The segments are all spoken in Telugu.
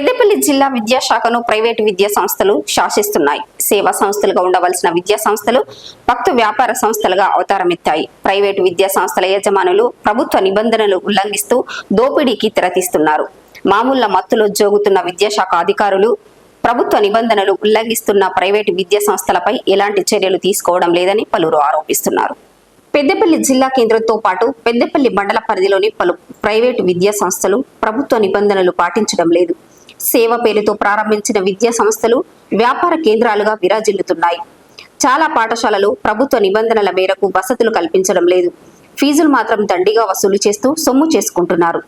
పెద్దపల్లి జిల్లా విద్యాశాఖను ప్రైవేటు విద్యా సంస్థలు శాసిస్తున్నాయి. సేవా సంస్థలుగా ఉండవలసిన విద్యా సంస్థలు భక్తు వ్యాపార సంస్థలుగా అవతారమెత్తాయి. ప్రైవేటు విద్యా సంస్థల యజమానులు ప్రభుత్వ నిబంధనలు ఉల్లంఘిస్తూ దోపిడీకి తెరతీస్తున్నారు. మామూళ్ళ మత్తులో జోగుతున్న విద్యాశాఖ అధికారులు ప్రభుత్వ నిబంధనలు ఉల్లంఘిస్తున్న ప్రైవేటు విద్యా సంస్థలపై ఎలాంటి చర్యలు తీసుకోవడం లేదని పలువురు ఆరోపిస్తున్నారు. పెద్దపల్లి జిల్లా కేంద్రంతో పాటు పెద్దపల్లి మండల పరిధిలోని పలు ప్రైవేటు విద్యా సంస్థలు ప్రభుత్వ నిబంధనలు పాటించడం లేదు. సేవ పేరుతో ప్రారంభించిన విద్యా సంస్థలు వ్యాపార కేంద్రాలుగా విరాజిల్లుతున్నాయి. చాలా పాఠశాలలు ప్రభుత్వ నిబంధనల మేరకు వసతులు కల్పించడం లేదు. ఫీజులు మాత్రం దండిగా వసూలు చేస్తూ సొమ్ము చేసుకుంటున్నారు.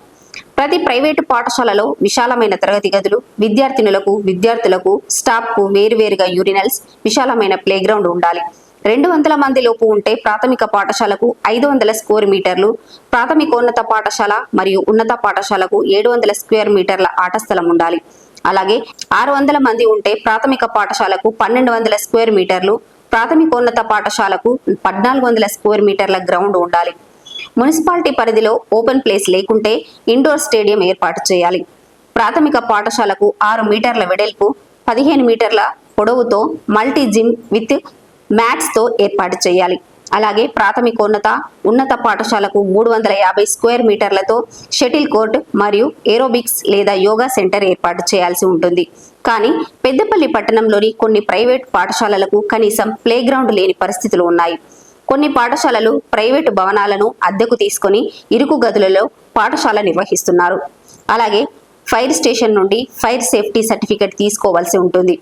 ప్రతి ప్రైవేటు పాఠశాలలో విశాలమైన తరగతి గదులు విద్యార్థినులకు విద్యార్థులకు స్టాఫ్కు వేరువేరుగా యూరినల్స్ విశాలమైన ప్లేగ్రౌండ్ ఉండాలి. రెండు వందల మంది లోపు ఉంటే ప్రాథమిక పాఠశాలకు ఐదు వందల స్క్వేర్ మీటర్లు ప్రాథమికోన్నత పాఠశాల మరియు ఉన్నత పాఠశాలకు ఏడు వందల స్క్వేర్ మీటర్ల ఆట స్థలం ఉండాలి. అలాగే ఆరు వందల మంది ఉంటే ప్రాథమిక పాఠశాలకు పన్నెండు వందల స్క్వేర్ మీటర్లు ప్రాథమికోన్నత పాఠశాలకు పద్నాలుగు వందల స్క్వేర్ మీటర్ల గ్రౌండ్ ఉండాలి. మున్సిపాలిటీ పరిధిలో ఓపెన్ ప్లేస్ లేకుంటే ఇండోర్ స్టేడియం ఏర్పాటు చేయాలి. ప్రాథమిక పాఠశాలకు ఆరు మీటర్ల వెడల్పు పదిహేను మీటర్ల పొడవుతో మల్టీ జిమ్ విత్ మ్యాథ్స్తో ఏర్పాటు చేయాలి. అలాగే ప్రాథమికోన్నత ఉన్నత పాఠశాలకు మూడు వందల యాభై స్క్వేర్ మీటర్లతో షటిల్ కోర్ట్ మరియు ఏరోబిక్స్ లేదా యోగా సెంటర్ ఏర్పాటు చేయాల్సి ఉంటుంది. కానీ పెద్దపల్లి పట్టణంలోని కొన్ని ప్రైవేట్ పాఠశాలలకు కనీసం ప్లే గ్రౌండ్ లేని పరిస్థితులు ఉన్నాయి. కొన్ని పాఠశాలలు ప్రైవేటు భవనాలను అద్దెకు తీసుకొని ఇరుకు గదులలో పాఠశాల నిర్వహిస్తున్నారు. అలాగే ఫైర్ స్టేషన్ నుండి ఫైర్ సేఫ్టీ సర్టిఫికెట్ తీసుకోవాల్సి ఉంటుంది.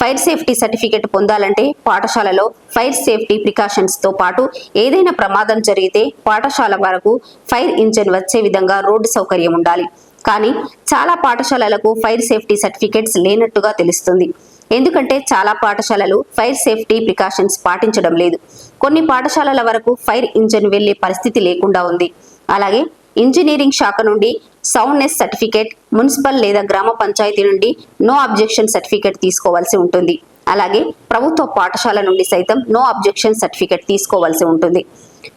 ఫైర్ సేఫ్టీ సర్టిఫికేట్ పొందాలంటే పాఠశాలలో ఫైర్ సేఫ్టీ ప్రికాషన్స్తో పాటు ఏదైనా ప్రమాదం జరిగితే పాఠశాల వరకు ఫైర్ ఇంజన్ వచ్చే విధంగా రోడ్డు సౌకర్యం ఉండాలి. కానీ చాలా పాఠశాలలకు ఫైర్ సేఫ్టీ సర్టిఫికేట్స్ లేనట్టుగా తెలుస్తుంది. ఎందుకంటే చాలా పాఠశాలలు ఫైర్ సేఫ్టీ ప్రికాషన్స్ పాటించడం లేదు. కొన్ని పాఠశాలల వరకు ఫైర్ ఇంజన్ వెళ్ళే పరిస్థితి లేకుండా ఉంది. అలాగే ఇంజనీరింగ్ శాఖ నుండి సౌండ్నెస్ సర్టిఫికేట్ మున్సిపల్ లేదా గ్రామ పంచాయతీ నుండి నో అబ్జెక్షన్ సర్టిఫికేట్ తీసుకోవాల్సి ఉంటుంది. అలాగే ప్రభుత్వ పాఠశాల నుండి సైతం నో అబ్జెక్షన్ సర్టిఫికేట్ తీసుకోవాల్సి ఉంటుంది.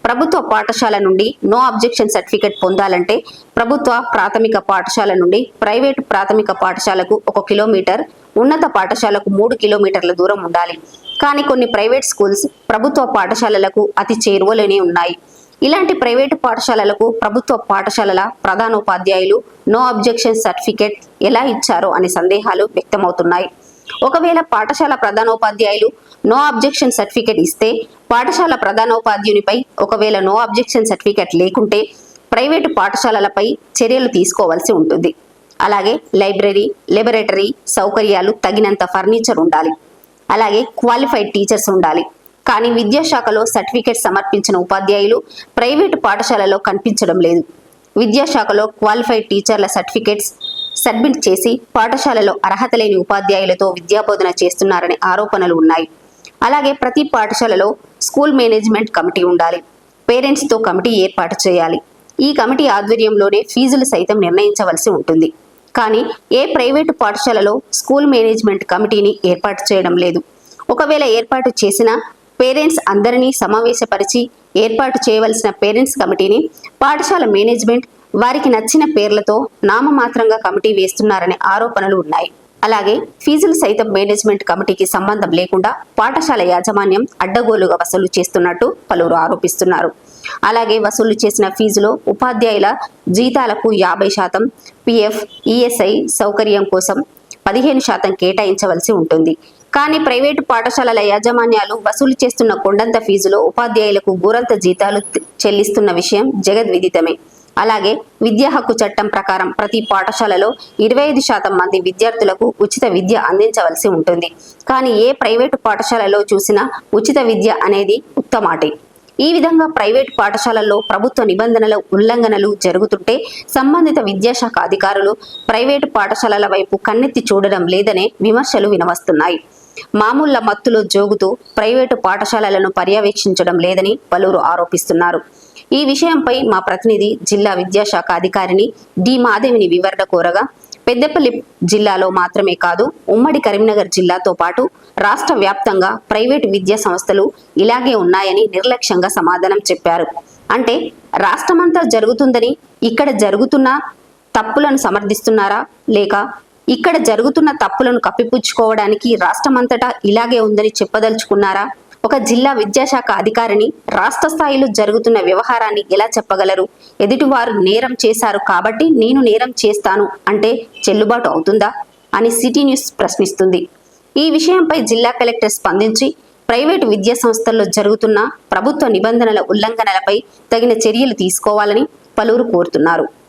ప్రభుత్వ పాఠశాల నుండి నో అబ్జెక్షన్ సర్టిఫికేట్ పొందాలంటే ప్రభుత్వ ప్రాథమిక పాఠశాల నుండి ప్రైవేటు ప్రాథమిక పాఠశాలకు ఒక కిలోమీటర్ ఉన్నత పాఠశాలకు మూడు కిలోమీటర్ల దూరం ఉండాలి. కానీ కొన్ని ప్రైవేట్ స్కూల్స్ ప్రభుత్వ పాఠశాలలకు అతి చేరువలోనే ఉన్నాయి. ఇలాంటి ప్రైవేటు పాఠశాలలకు ప్రభుత్వ పాఠశాలల ప్రధానోపాధ్యాయులు నో అబ్జెక్షన్ సర్టిఫికేట్ ఎలా ఇచ్చారో అనే సందేహాలు వ్యక్తమవుతున్నాయి. ఒకవేళ పాఠశాల ప్రధానోపాధ్యాయులు నో అబ్జెక్షన్ సర్టిఫికేట్ ఇస్తే పాఠశాల ప్రధానోపాధ్యునిపై ఒకవేళ నో అబ్జెక్షన్ సర్టిఫికేట్ లేకుంటే ప్రైవేటు పాఠశాలలపై చర్యలు తీసుకోవాల్సి ఉంటుంది. అలాగే లైబ్రరీ లెబొరేటరీ సౌకర్యాలు తగినంత ఫర్నిచర్ ఉండాలి. అలాగే క్వాలిఫైడ్ టీచర్స్ ఉండాలి. కానీ విద్యాశాఖలో సర్టిఫికేట్ సమర్పించిన ఉపాధ్యాయులు ప్రైవేటు పాఠశాలలో కనిపించడం లేదు. విద్యాశాఖలో క్వాలిఫైడ్ టీచర్ల సర్టిఫికేట్స్ సబ్మిట్ చేసి పాఠశాలలో అర్హత లేని ఉపాధ్యాయులతో విద్యాబోధన చేస్తున్నారనే ఆరోపణలు ఉన్నాయి. అలాగే ప్రతి పాఠశాలలో స్కూల్ మేనేజ్మెంట్ కమిటీ ఉండాలి. పేరెంట్స్తో కమిటీ ఏర్పాటు చేయాలి. ఈ కమిటీ ఆధ్వర్యంలోనే ఫీజులు సైతం నిర్ణయించవలసి ఉంటుంది. కానీ ఏ ప్రైవేటు పాఠశాలలో స్కూల్ మేనేజ్మెంట్ కమిటీని ఏర్పాటు చేయడం లేదు. ఒకవేళ ఏర్పాటు చేసినా పేరెంట్స్ అందరినీ సమావేశపరిచి ఏర్పాటు చేయవలసిన పేరెంట్స్ కమిటీని పాఠశాల మేనేజ్మెంట్ వారికి నచ్చిన పేర్లతో నామమాత్రంగా కమిటీ వేస్తున్నారనే ఆరోపణలు ఉన్నాయి. అలాగే ఫీజులు సైతం మేనేజ్మెంట్ కమిటీకి సంబంధం లేకుండా పాఠశాల యాజమాన్యం అడ్డగోలుగా వసూలు చేస్తున్నట్టు పలువురు ఆరోపిస్తున్నారు. అలాగే వసూలు చేసిన ఫీజులో ఉపాధ్యాయుల జీతాలకు యాభై శాతం పిఎఫ్ ఈఎస్ఐ సౌకర్యం కోసం పదిహేను శాతం కేటాయించవలసి ఉంటుంది. కానీ ప్రైవేటు పాఠశాలల యాజమాన్యాలు వసూలు చేస్తున్న కొండంత ఫీజులో ఉపాధ్యాయులకు గూరంత జీతాలు చెల్లిస్తున్న విషయం జగద్విదితమే. అలాగే విద్యా హక్కు చట్టం ప్రకారం ప్రతి పాఠశాలలో ఇరవై ఐదు శాతం మంది విద్యార్థులకు ఉచిత విద్య అందించవలసి ఉంటుంది. కానీ ఏ ప్రైవేటు పాఠశాలలో చూసినా ఉచిత విద్య అనేది ఉత్తమాటే. ఈ విధంగా ప్రైవేటు పాఠశాలల్లో ప్రభుత్వ నిబంధనల ఉల్లంఘనలు జరుగుతుంటే సంబంధిత విద్యాశాఖ అధికారులు ప్రైవేటు పాఠశాలల వైపు కన్నెత్తి చూడడం లేదనే విమర్శలు వినవస్తున్నాయి. మామూళ్ళ మత్తులో జోగుతూ ప్రైవేటు పాఠశాలలను పర్యవేక్షించడం లేదని పలువురు ఆరోపిస్తున్నారు. ఈ విషయంపై మా ప్రతినిధి జిల్లా విద్యాశాఖ అధికారిని డి. మాధవిని వివరణ కోరగా పెద్దపల్లి జిల్లాలో మాత్రమే కాదు ఉమ్మడి కరీంనగర్ జిల్లాతో పాటు రాష్ట్ర వ్యాప్తంగా ప్రైవేటు విద్యా సంస్థలు ఇలాగే ఉన్నాయని నిర్లక్ష్యంగా సమాధానం చెప్పారు. అంటే రాష్ట్రమంతా జరుగుతుందని ఇక్కడ జరుగుతున్న తప్పులను సమర్థిస్తున్నారా లేక ఇక్కడ జరుగుతున్న తప్పులను కప్పిపుచ్చుకోవడానికి రాష్ట్రమంతటా ఇలాగే ఉందని చెప్పదలుచుకున్నారా? ఒక జిల్లా విద్యాశాఖ అధికారిని రాష్ట్ర స్థాయిలో జరుగుతున్న వ్యవహారాన్ని ఎలా చెప్పగలరు? ఎదుటివారు నేరం చేశారు కాబట్టి నేను నేరం చేస్తాను అంటే చెల్లుబాటు అవుతుందా? అని సిటీ న్యూస్ ప్రశ్నిస్తుంది. ఈ విషయంపై జిల్లా కలెక్టర్ స్పందించి ప్రైవేటు విద్యా సంస్థల్లో జరుగుతున్న ప్రభుత్వ నిబంధనల ఉల్లంఘనలపై తగిన చర్యలు తీసుకోవాలని పలువురు కోరుతున్నారు.